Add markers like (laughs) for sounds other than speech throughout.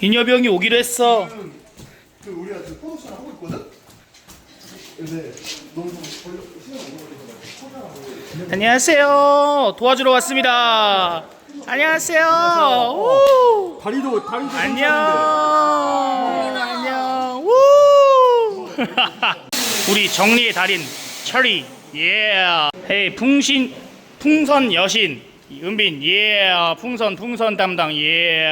인여병이 오기로 했어. 그 우리가 지금 포토션 하고 있거든? 근데 너무 좀 걸려 시간 너무 걸려서 안녕하세요. 도와주러 왔습니다. 안녕하세요. 우! 다리도 다리도 안녕. 안녕. 우! (laughs) 우리 정리의 달인 철이. 예. 헤이 풍신 풍선 여신 은빈. 예. 풍선 풍선 담당. 예.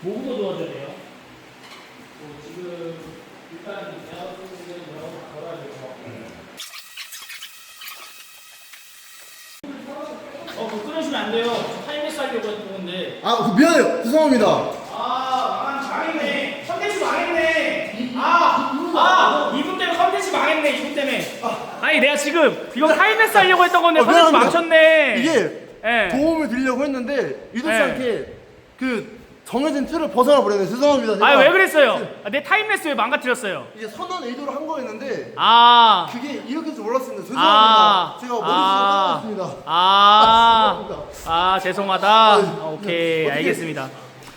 뭐부터 도와줘야 돼요? 뭐 지금 일단 뭐라고 걸어야. 어, 그거 끊으시면 안 돼요. 타임레스 하려고 했던 건데. 아그 미안해요 죄송합니다 아, 망한 망했네. 컨텐츠 망했네. 아, 아, 이분 때문에 컨텐츠 망했네. 이분 때문에. 아 니, 내가 지금 이거 타임레스 하려고 했던 건데 어, 컨텐츠 미안합니다. 망쳤네. 이게 예. 도움을 드리려고 했는데 의도치 네. 않게 그 정해진 틀을 벗어나 버렸네 죄송합니다 제가 아, 왜 그랬어요? 아, 내 타임레스 왜 망가뜨렸어요? 이게 선한 의도로 한 거였는데 아, 그게 이렇게 될줄 몰랐습니다 죄송합니다 아, 제가 머릿속에 아, 까먹었습니다 아, 아, 죄송하다. 아유, 오케이, 어떻게- 알겠습니다.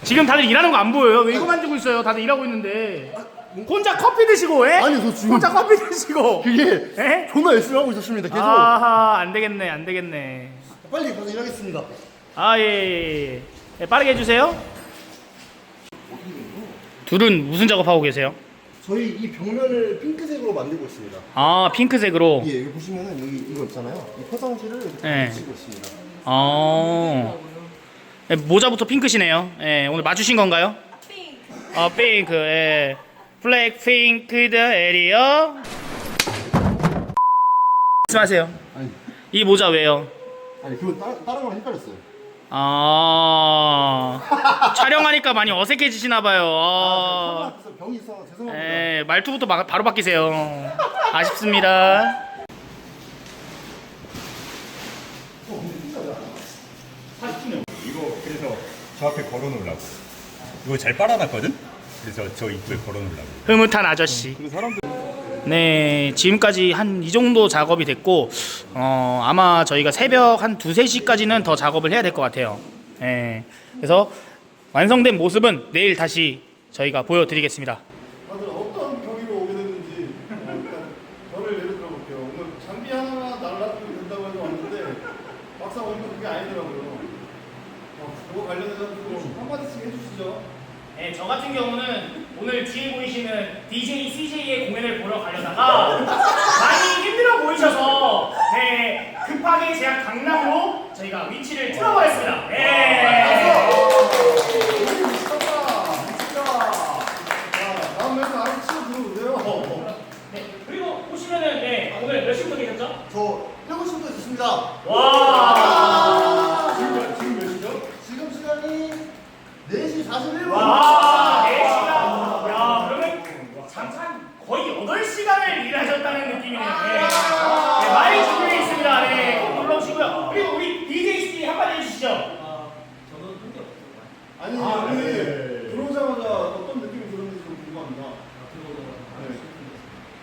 지금 다들 일하는 거 안 보여요? 왜 이거 만지고 있어요? 다들 일하고 있는데. 혼자 커피 드시고, 예? 아니, 저 지금- 혼자 커피 드시고. 그게 에? 존나 열심히 하고 있었습니다 계속 아하, 안 되겠네, 안 되겠네. 빨리 가서 일하겠습니다 아, 예, 예, 예. 예, 빠르게 해주세요. 둘은 무슨 작업하고 계세요? 저희 이 벽면을 핑크색으로 만들고 있습니다 아, 핑크색으로. 예, 여기 보시면은 여기 이거 있잖아요. 이 포장지를 이렇게 네. 붙이고 있습니다. 어. 예, 모자부터 핑크시네요. 예, 오늘 맞추신 건가요? 어, 핑크, 예. 블랙 핑크 더 에리어. 말씀하세요. 아니, 이 모자 왜요? 아니 따, 다른 거랑 헷갈렸어요. 아. (laughs) 촬영하니까 많이 어색해지시나 봐요. 아. 아, 그래서 병이 있어 죄송합니다. 에 말투부터 마- 바로 바뀌세요. 아쉽습니다. 이거 그래서 저 앞에 걸어놓으려고 이거 잘 빨아놨거든? 그래서 저 입구에 걸어놓으려고 흐뭇한 아저씨. 그리고 사람들 네, 지금까지 한 이 정도 작업이 됐고, 어, 아마 저희가 새벽 한 두세 시까지는 더 작업을 해야 될 것 같아요. 예. 그래서 완성된 모습은 내일 다시 저희가 보여드리겠습니다. 다들 어떤 경위로 오게 됐는지 어, 일단 저를 예를 들어 볼게요. 오늘 장비 하나 날라도 된다고 해서 왔는데 막상 오니까 그게 아니더라고요. 어, 그거 관련해서 좀 한마디씩 해주시죠. 네, 저 같은 경우는 오늘 뒤에 보이시는 DJ, CJ의 공연을 보러 가려다가 많이 힘들어 보이셔서 네, 급하게 제가 강남으로 저희가 위치를 틀어버렸습니다. 네. 치고 들어오세요. 네, 그리고 보시면은 네, 오늘 몇 시부터 계셨죠? 저 7시부터 있습니다. 와, 지금, 지금 몇 시죠? 지금 시간이 4시 41분. 와, 4시간. 야, 그러면 잠깐 거의 8시간을 일하셨다는 느낌이네요. 네. 네, 많이 준비되어 있습니다. 네, 꼭 놀러오시고요. 그리고 우리 DJ 씨 한마디 해주시죠. 아니 아, 오늘 네. 들어오자마자 어떤 느낌이 들었는지 좀 궁금합니다. 네.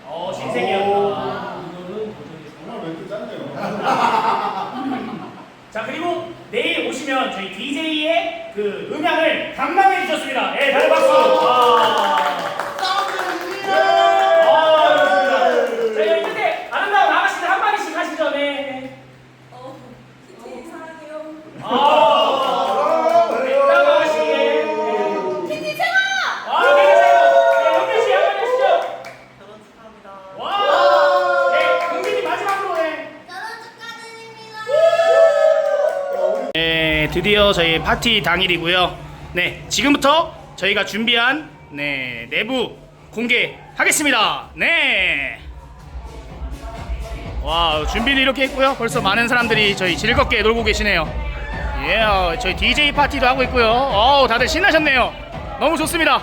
어, 신세계였다. 정말 멘트 짠네요. 자, 그리고 내일 오시면 저희 DJ의 그 음향을 담당해 주셨습니다. 예, 다들 박수. 와. 아, 그렇습니다. 자, 여기 끝에 아름다운 아가씨들 한마디씩 하시죠. 네. 어, 키티 사랑해요. 아, 아름다운 아가씨. 예. 키티 최고! 아, 계세요. 네, 영민 씨 한마디 하시죠. 결혼 축하합니다. 와. 네, 은빈이 마지막으로 해. 결혼 축하드립니다. 네, 드디어 저희 파티 당일이고요. 네, 지금부터 저희가 준비한 네 내부 공개하겠습니다. 네. 와, 준비를 이렇게 했고요. 벌써 많은 사람들이 저희 즐겁게 놀고 계시네요. 예, 저희 DJ 파티도 하고 있고요. 어우, 다들 신나셨네요. 너무 좋습니다.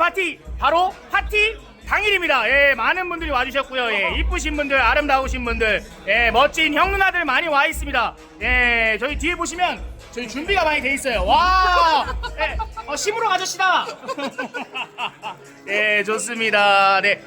파티 바로 파티 당일입니다. 예, 많은 분들이 와주셨고요. 예, 이쁘신 분들, 아름다우신 분들, 예, 멋진 형 누나들 많이 와 있습니다. 예, 저희 뒤에 보시면 저희 준비가 많이 돼 있어요. 와, 예, 어, 심으로 아저씨다. (laughs) 예, 좋습니다. 네.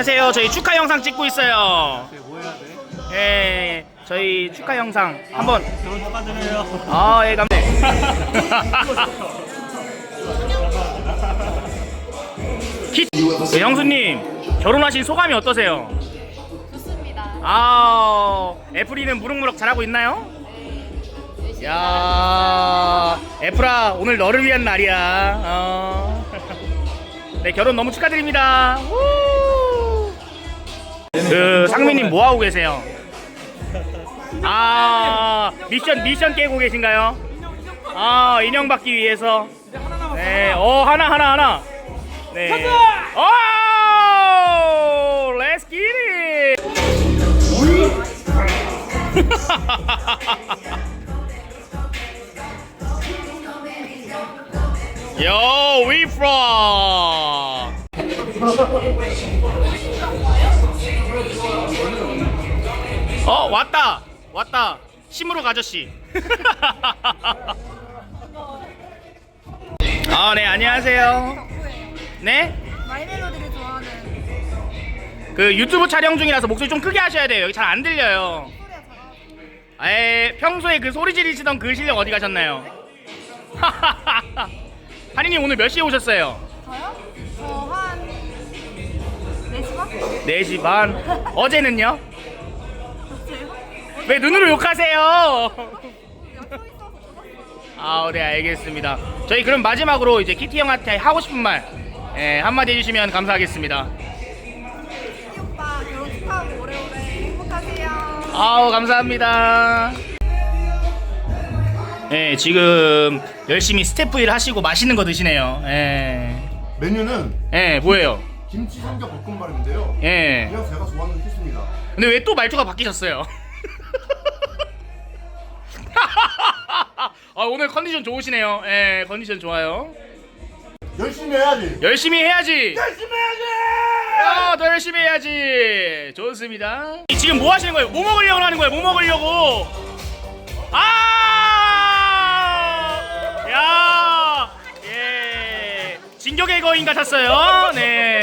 안녕하세요. 저희 축하 영상 찍고 있어요. 예, 저희 축하 영상 한번. 결혼 축하드려요. 아, 예, 감네. (laughs) 키, 예, 형수님 결혼하신 소감이 어떠세요? 좋습니다. 아, 애플이는 무럭무럭 잘하고 있나요? 열심히 야, 애플아 오늘 너를 위한 날이야. 어. (laughs) 네 결혼 너무 축하드립니다. 우! 그 상민님 뭐 하고 계세요? 아 미션 미션 깨고 계신가요? 아 인형 받기 위해서. 네, 어 하나 하나 하나. 네. 오, let's. (laughs) 어 왔다 왔다 심으로 가저씨. (laughs) 아 네 안녕하세요. 네? 마이멜로디를 좋아하는 그 유튜브 촬영 중이라서 목소리 좀 크게 하셔야 돼요. 여기 잘 안 들려요. 소리가 에 평소에 그 소리 지르시던 그 실력 어디 가셨나요? (laughs) 한이님 오늘 몇 시에 오셨어요? 저요? 저한 4시 반? 4시 반. 어제는요? 왜 눈으로 욕하세요? 아, 네, 알겠습니다. 저희 그럼 마지막으로 이제 키티 형한테 하고 싶은 말 예, 한마디 해주시면 감사하겠습니다. 이 오빠 결혼 축하하고 오래오래 행복하세요. 아우, 감사합니다. 예, 지금 열심히 스태프 일 하시고 맛있는 거 드시네요. 예, 메뉴는 예, 뭐예요? 김치 삼겹 볶음밥인데요. 예. 그냥 제가 좋아하는 키스입니다. 근데 왜 또 말투가 바뀌셨어요? 아, 오늘 컨디션 좋으시네요. 예, 컨디션 좋아요. 열심히 해야지. 열심히 해야지. 열심히 해야지. 야, 더 열심히 해야지. 좋습니다. 지금 뭐 하시는 거예요? 뭐 먹으려고 하는 거예요? 뭐 먹으려고? 아! 야! 예. 진격의 거인 같았어요. 네.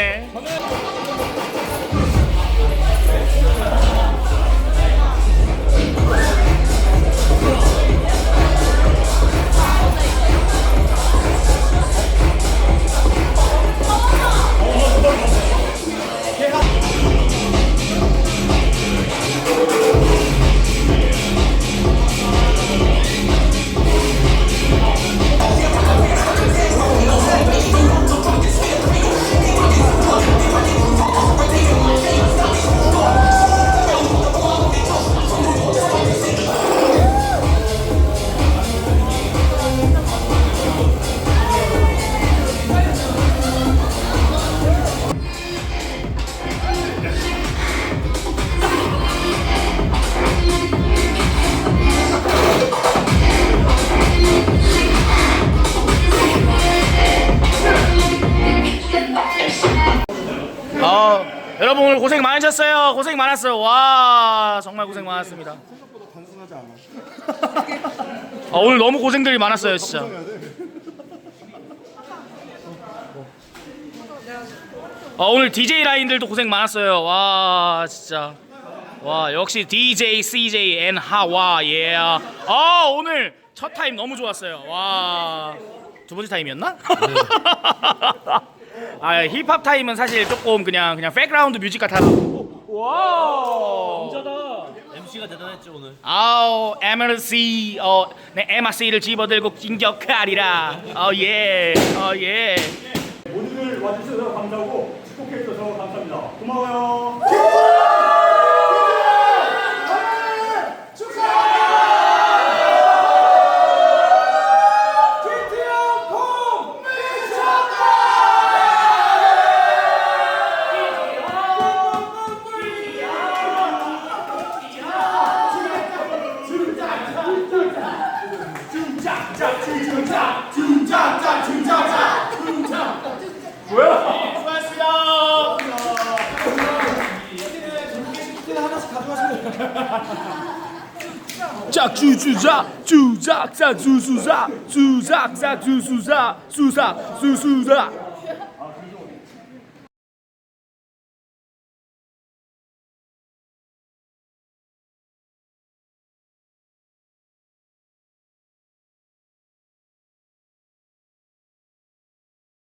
어, 여러분 오늘 고생 많으셨어요. 고생 많았어요. 와, 정말 고생 많았습니다. 생각보다 단순하지 않아. 아, 오늘 너무 고생들이 많았어요, 진짜. 아, 오늘 DJ 라인들도 고생 많았어요. 와, 진짜. 와, 역시 DJ, CJ, and 하와, 예. 아, 오늘 첫 타임 너무 좋았어요. 와. 두 번째 타임이었나? (laughs) 아, 힙합 타임은 사실 조금 그냥 그냥 백그라운드 뮤직 같아. 와. MC가 대단했죠 오늘. 아우 MRC 어, 네 MRC를 집어들고 진격하리라. 어 예, 어 예. 모두들 오늘 와주셔서 감사하고 축복해 주셔서 감사합니다. 고마워요. 주주자 주작자 주수사 주작자 주수사 수사 수수사